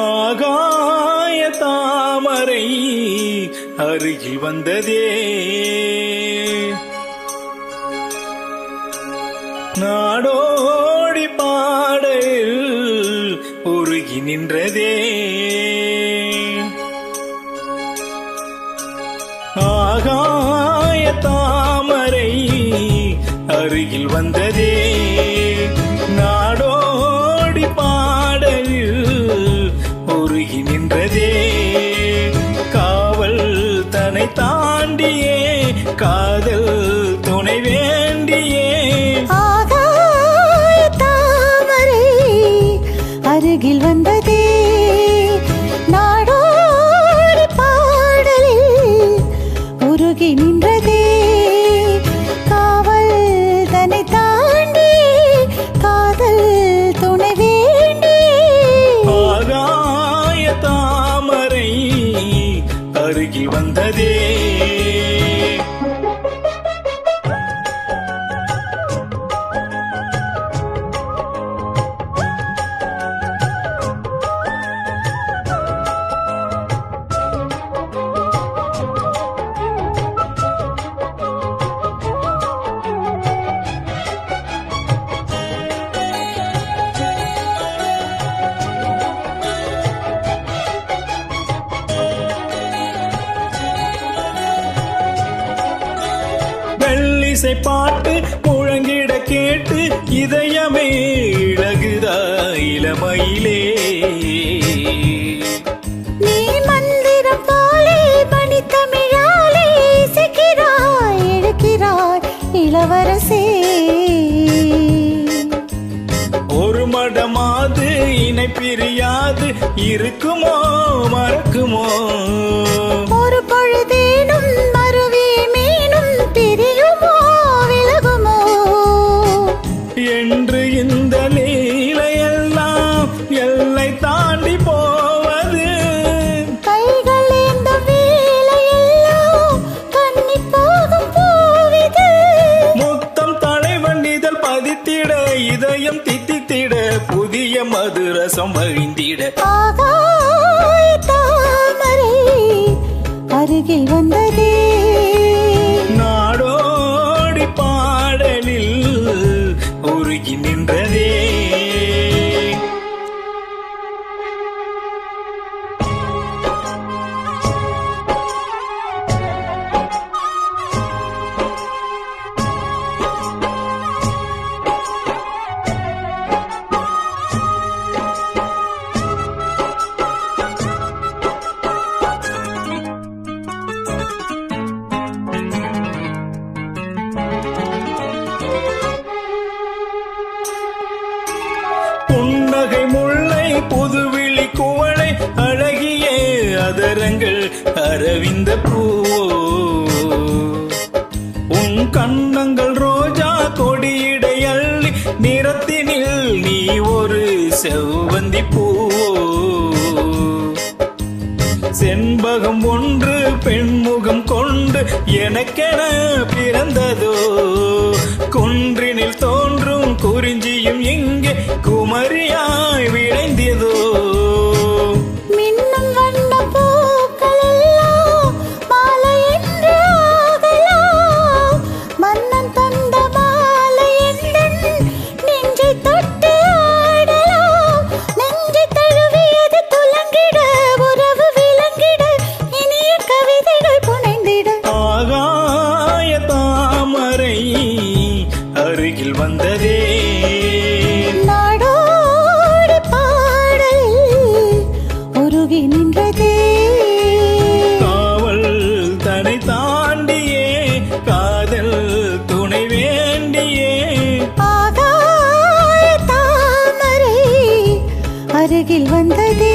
ஆகாய தாமரை அருகில் வந்ததே. நாடோடி பாடல் உருகி நின்றதே. ஆகாய தாமரை அருகில் வந்ததே. காதல் துணை வேண்டியே தாமரை அருகில் வந்ததே. நாடோடி பாடலில் உருகி நின்றதே. காவல் தன்னை தாண்டி காதல் துணை வேண்டி. ஆகாய தாமரை அருகில் வந்ததே. வெள்ளிசை பாட்டு முழங்கிட கேட்டு இதயமே இழகுதா இளமையிலே. இளவரசே. ஒரு மடமாது இணை பிரியாது இருக்குமோ மறக்குமோ? ஒரு புதிய ரசம் வழிந்திட. தாமரை அருகில் வந்ததே. புதுவிழி குவளை அழகிய அதரங்கள் அரவிந்த பூ. உன் கண்ணங்கள் ரோஜா கொடியிடையள்ளி நிறத்தினில் நீ ஒரு செவ்வந்தி பூ. செண்பகம் ஒன்று பெண்முகம் கொண்டு எனக்கென பிறந்ததோ? குன்றினில் தோன்றும் குறிஞ்சியும் இங்கே குமரியாய் விளைந்ததோ மின்னும் அருகில் வந்ததே